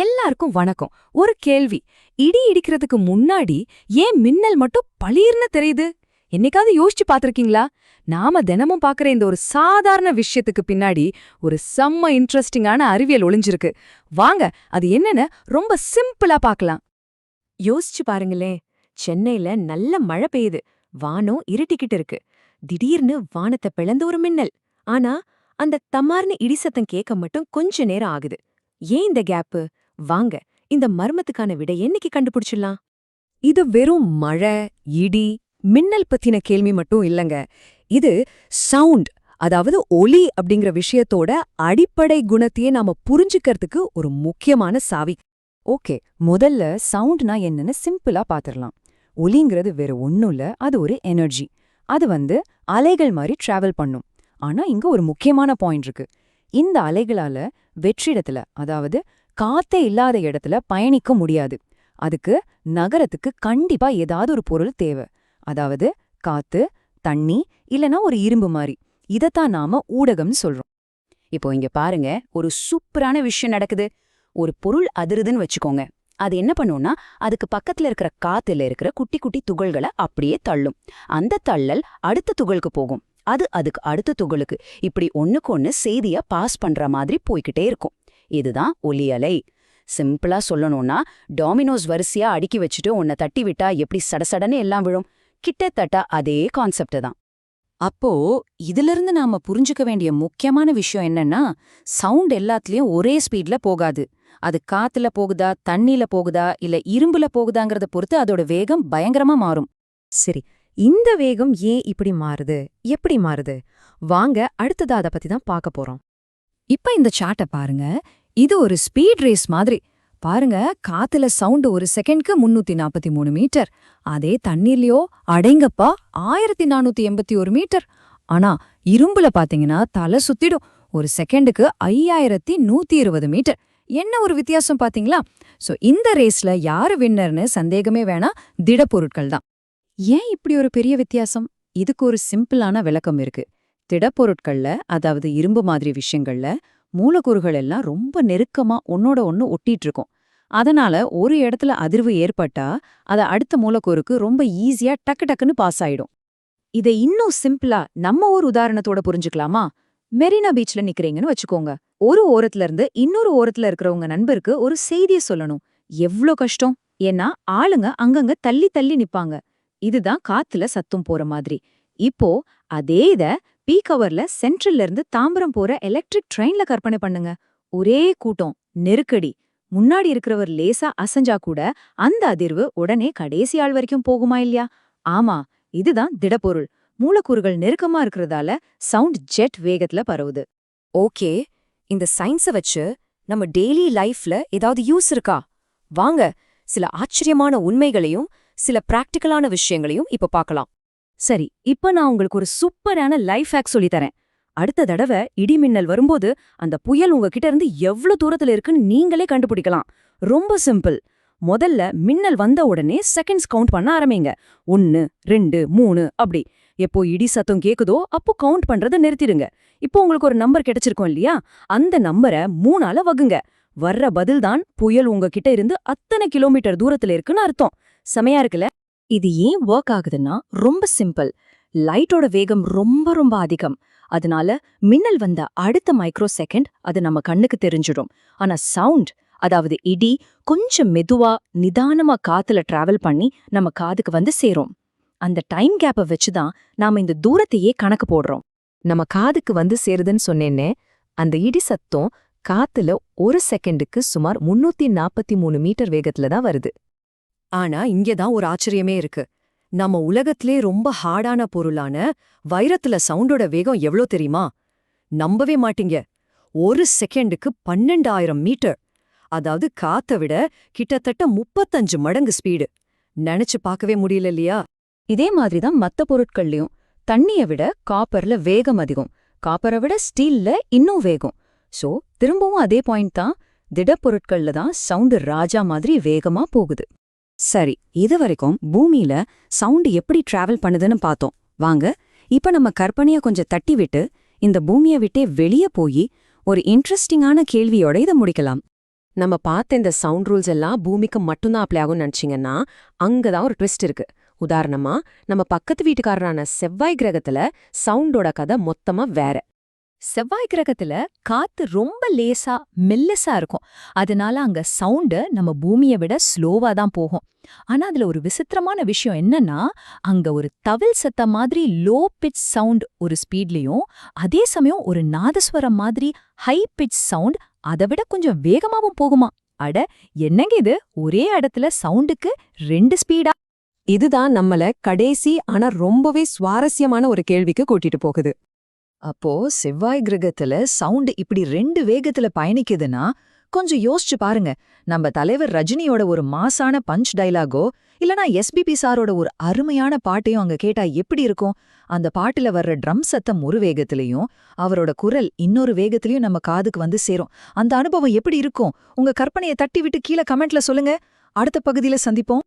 எல்லாருக்கும் வணக்கம். ஒரு கேள்வி. இடி இடிக்கிறதுக்கு முன்னாடி ஏன் மின்னல் மட்டும் பளீர்னு தெரியுது? என்னைக்காவது யோசிச்சு பாத்திருக்கீங்களா நாம தினமும் பாக்குற இந்த ஒரு சாதாரண விஷயத்துக்கு பின்னாடி ஒரு செம்ம இன்ட்ரெஸ்டிங்கான அறிவியல் ஒளிஞ்சிருக்கு. வாங்க அது என்னன்னு ரொம்ப சிம்பிளா பார்க்கலாம். யோசிச்சு பாருங்களேன். சென்னையில நல்ல மழை பெய்யுது. வானம் இருட்டிக்கிட்டு இருக்கு. திடீர்னு வானத்தை பிளந்து ஒரு மின்னல். ஆனா அந்த தமார்னு இடிசத்தம் கேட்க மட்டும் கொஞ்ச நேரம் ஆகுது. ஏன் இந்த கேப்பு வாங்க இந்த மர்மத்துக்கான விடை என்னைக்கு கண்டுபிடிச்சிடலாம். இது வெறும் மழை இடி மின்னல் பத்தின கேள்வி மட்டும் இல்லங்க. இது சவுண்ட் அதாவது ஒலி அப்படிங்கிற விஷயத்தோட அடிப்படை குணத்தையே நாம புரிஞ்சுக்கிறதுக்கு ஒரு முக்கியமான சாவி. ஓகே முதல்ல சவுண்ட்னா என்னன்னு சிம்பிளா பாத்திரலாம் ஒலிங்கிறது வேற ஒன்னும் இல்ல அது ஒரு எனர்ஜி. அது வந்து அலைகள் மாதிரி டிராவல் பண்ணும். ஆனா இங்க ஒரு முக்கியமான பாயிண்ட் இருக்கு. இந்த அலைகளால வெற்றிடத்துல அதாவது காத்தே இல்லாத இடத்துல பயணிக்க முடியாது. அதுக்கு நகரத்துக்கு கண்டிப்பா ஏதாவது ஒரு பொருள் தேவை. அதாவது காத்து தண்ணி இல்லனா ஒரு இரும்பு மாதிரி இதத்தான் நாம ஊடகம்னு சொல்றோம். இப்போ இங்க பாருங்க ஒரு சூப்பரான விஷயம் நடக்குது. ஒரு பொருள் அதிருதுன்னு வச்சுக்கோங்க. அது என்ன பண்ணும்னா அதுக்கு பக்கத்துல இருக்கிற காத்துல இருக்கிற குட்டி குட்டி துகள்களை அப்படியே தள்ளும். அந்த தள்ளல் அடுத்த துகளுக்கு போகும். அது அதுக்கு அடுத்த துகளுக்கு இப்படி ஒண்ணுக்கு ஒன்னு செய்திய பாஸ் பண்ற மாதிரி போய்கிட்டே இருக்கும். இதுதான் ஒலி அலை சிம்பிளா சொல்லணும்னா டாமினோஸ் வரிசையா அடுக்கி வச்சுட்டு உன்னை தட்டி விட்டா எப்படி சடசடன்னு எல்லாம் விழும். கிட்டத்தட்ட அதே கான்செப்ட் தான். அப்போ இதிலிருந்து நாம புரிஞ்சுக்க வேண்டிய முக்கியமான விஷயம் என்னன்னா சவுண்ட் எல்லாத்துலயும் ஒரே ஸ்பீட்ல போகாது. அது காத்துல போகுதா தண்ணில போகுதா இல்ல இரும்புல போகுதாங்கறத பொறுத்து அதோட வேகம் பயங்கரமா மாறும். சரி இந்த வேகம் ஏன் இப்படி மாறுது? எப்படி மாறுது? வாங்க அடுத்ததா அத பத்தி தான் பார்க்க போறோம். இப்ப இந்த சார்ட்டை பாருங்க. இது ஒரு ஸ்பீட் ரேஸ் மாதிரி. பாருங்க காத்துல சவுண்ட் ஒரு செகண்ட்க்கு முன்னூத்தி நாற்பத்தி மூணு மீட்டர் அதே தண்ணீர்லயோ அடைங்கப்பா ஆயிரத்தி நானூத்தி எண்பத்தி ஒரு மீட்டர் ஆனா இரும்புல பாத்தீங்கன்னா தலை சுத்திடும். ஒரு செகண்டுக்கு ஐயாயிரத்தி நூத்தி இருபது மீட்டர் என்ன ஒரு வித்தியாசம் பாத்தீங்களா? சோ இந்த ரேஸ்ல யாரு வின்னர்னு சந்தேகமே வேணா திடப்பொருட்கள் தான் ஏன் இப்படி ஒரு பெரிய வித்தியாசம்? இதுக்கு ஒரு சிம்பிளான விளக்கம் இருக்கு. திடப்பொருட்கள்ல அதாவது இரும்பு மாதிரி விஷயங்கள்ல மூலக்கூறுகள் எல்லாம் ரொம்ப நெருக்கமா ஒன்னோட ஒன்னு ஒட்டிட்டு இருக்கும் அதனால ஒரு இடத்துல அதிர்வு ஏற்பட்டா அத அடுத்த மூலக்கூறுக்கு ரொம்ப ஈஸியா டக்கு டக்குன்னு பாஸ் ஆயிடும். இதை இன்னும் சிம்பிளா நம்ம ஒரு உதாரணத்தோட புரிஞ்சுக்கலாமா? மெரினா பீச்ல நிக்கிறீங்கன்னு வச்சுக்கோங்க. ஒரு ஓரத்துல இருந்து இன்னொரு ஓரத்துல இருக்கிறவங்க நண்பருக்கு ஒரு செய்திய சொல்லணும். எவ்ளோ கஷ்டம்? ஏன்னா ஆளுங்க அங்கங்க தள்ளி தள்ளி நிப்பாங்க. இதுதான் காத்துல சத்தம் போற மாதிரி. இப்போ அதே இத பீக் அவர்ல சென்ட்ரல்ல இருந்து தாம்பரம் போற எலக்ட்ரிக் ட்ரெயின்ல கற்பனை பண்ணுங்க. ஒரே கூட்டம் நெருக்கடி. முன்னாடி இருக்கிறவர் லேசா அசஞ்சா கூட அந்த அதிர்வு உடனே கடைசி ஆள் வரைக்கும் போகுமா இல்லையா? ஆமா இதுதான் திடப்பொருள். மூலக்கூறுகள் நெருக்கமா இருக்கிறதால சவுண்ட் ஜெட் வேகத்துல பரவுது. ஓகே இந்த சயின்ஸ வச்சு நம்ம டெய்லி லைஃப்ல ஏதாவது யூஸ் இருக்கா? வாங்க சில ஆச்சரியமான உண்மைகளையும் சில பிராக்டிக்கலான விஷயங்களையும் இப்ப பார்க்கலாம். சரி இப்ப நான் உங்களுக்கு ஒரு சூப்பரான லைஃப் ஹேக் சொல்லித்தரேன் அடுத்த தடவை இடிமின்னல் வரும்போது அந்த புயல் உங்ககிட்ட இருந்து எவ்ளோ தூரத்துல இருக்குன்னு நீங்களே கண்டுபிடிக்கலாம். ரொம்ப சிம்பிள். முதல்ல மின்னல் வந்த உடனே செகண்ட்ஸ் கவுண்ட் பண்ண ஆரம்பிங்க. ஒன்னு ரெண்டு மூணு அப்படி. எப்போ இடி சத்தம் கேக்குதோ அப்போ கவுண்ட் பண்றத நிறுத்திடுங்க. இப்போ உங்களுக்கு ஒரு நம்பர் கிடைச்சிருக்கும் இல்லையா? அந்த நம்பரை மூணால வகுங்க. வர்ற பதில் தான் புயல் உங்ககிட்ட இருந்து அத்தனை கிலோமீட்டர் தூரத்துல இருக்குன்னு அர்த்தம். செமையா இருக்குல்ல? இது ஏன் ஒர்க் ஆகுதுன்னா ரொம்ப சிம்பிள் லைட்டோட வேகம் ரொம்ப ரொம்ப அதிகம். அதனால மின்னல் வந்த அடுத்த மைக்ரோ செகண்ட் அது நம்ம கண்ணுக்கு தெரிஞ்சிடும். ஆனா சவுண்ட் அதாவது இடி கொஞ்சம் மெதுவா நிதானமா காத்துல டிராவல் பண்ணி நம்ம காதுக்கு வந்து சேரும். அந்த டைம் கேப்பை வச்சுதான் நாம இந்த தூரத்தையே கணக்கு போடுறோம். நம்ம காதுக்கு வந்து சேருதுன்னு சொன்னேன்னே அந்த இடி சத்தம் காத்துல ஒரு செகண்டுக்கு சுமார் முன்னூத்தி நாற்பத்தி மூணு மீட்டர் வேகத்துல தான் வருது. ஆனா இங்கேதான் ஒரு ஆச்சரியமே இருக்கு. நம்ம உலகத்திலே ரொம்ப ஹார்டான பொருளான வைரத்துல சவுண்டோட வேகம் எவ்ளோ தெரியுமா? நம்பவே மாட்டீங்க. ஒரு செகண்டுக்கு பன்னெண்டாயிரம் மீட்டர். அதாவது காத்த விட கிட்டத்தட்ட முப்பத்தஞ்சு மடங்கு ஸ்பீடு. நினைச்சு பார்க்கவே முடியல இல்லையா? இதே மாதிரிதான் மத்த பொருட்கள்லயும். தண்ணிய விட காப்பர்ல வேகம் அதிகம். காப்பரை விட ஸ்டீல்ல இன்னும் வேகம். சோ திரும்பவும் அதே பாயிண்ட் தான். திடப்பொருட்கள்ல தான் சவுண்டு ராஜா மாதிரி வேகமா போகுது. சரி இது வரைக்கும் பூமியில சவுண்ட் எப்படி டிராவல் பண்ணுதுன்னு பார்த்தோம். வாங்க இப்ப நம்ம கற்பனைய கொஞ்சம் தட்டி விட்டு இந்த பூமிய விட்டே வெளிய போய் ஒரு இன்ட்ரெஸ்டிங்கான கேள்வியோட இதை முடிக்கலாம். நம்ம பார்த்த இந்த சவுண்ட் ரூல்ஸ் எல்லாம் பூமிக்கு மட்டும்தான் அப்ளை ஆகும்னு நினைச்சீங்கன்னா அங்கதான் ஒரு ட்விஸ்ட் இருக்கு. உதாரணமா நம்ம பக்கத்து வீட்டுக்காரரான செவ்வாய் கிரகத்துல சவுண்டோட கதை மொத்தமா வேற. செவ்வாய் கிரகத்துல காத்து ரொம்ப லேசா மெல்லசா இருக்கும். அதனால அங்க சவுண்டு நம்ம பூமியை விட ஸ்லோவா தான் போகும். ஆனா அதுல ஒரு விசித்திரமான விஷயம் என்னன்னா அங்க ஒரு தவில் சத்த மாதிரி லோ பிட்ச் சவுண்ட் ஒரு ஸ்பீட்லயும் அதே சமயம் ஒரு நாதஸ்வரம் மாதிரி ஹை பிட்ச் சவுண்ட் அதை விட கொஞ்சம் வேகமாவும் போகுமா? அட என்னங்க இது? ஒரே இடத்துல சவுண்டுக்கு ரெண்டு ஸ்பீடா இதுதான் நம்மள கடைசி ஆனா ரொம்பவே சுவாரஸ்யமான ஒரு கேள்விக்கு கூட்டிட்டு போகுது. அப்போ செவ்வாய் கிரகத்துல சவுண்ட் இப்படி ரெண்டு வேகத்துல பயணிக்குதுன்னா கொஞ்சம் யோசிச்சு பாருங்க. நம்ம தலைவர் ரஜினியோட ஒரு மாசான பஞ்ச் டைலாகோ இல்லனா எஸ்பிபி சாரோட ஒரு அருமையான பாட்டையும் அங்க கேட்டா எப்படி இருக்கும்? அந்த பாட்டுல வர்ற ட்ரம் சத்தம் ஒரு வேகத்திலையும் அவரோட குரல் இன்னொரு வேகத்திலையும் நம்ம காதுக்கு வந்து சேரும். அந்த அனுபவம் எப்படி இருக்கும்? உங்க கற்பனையை தட்டி விட்டு கீழே கமெண்ட்ல சொல்லுங்க. அடுத்த பகுதியில சந்திப்போம்.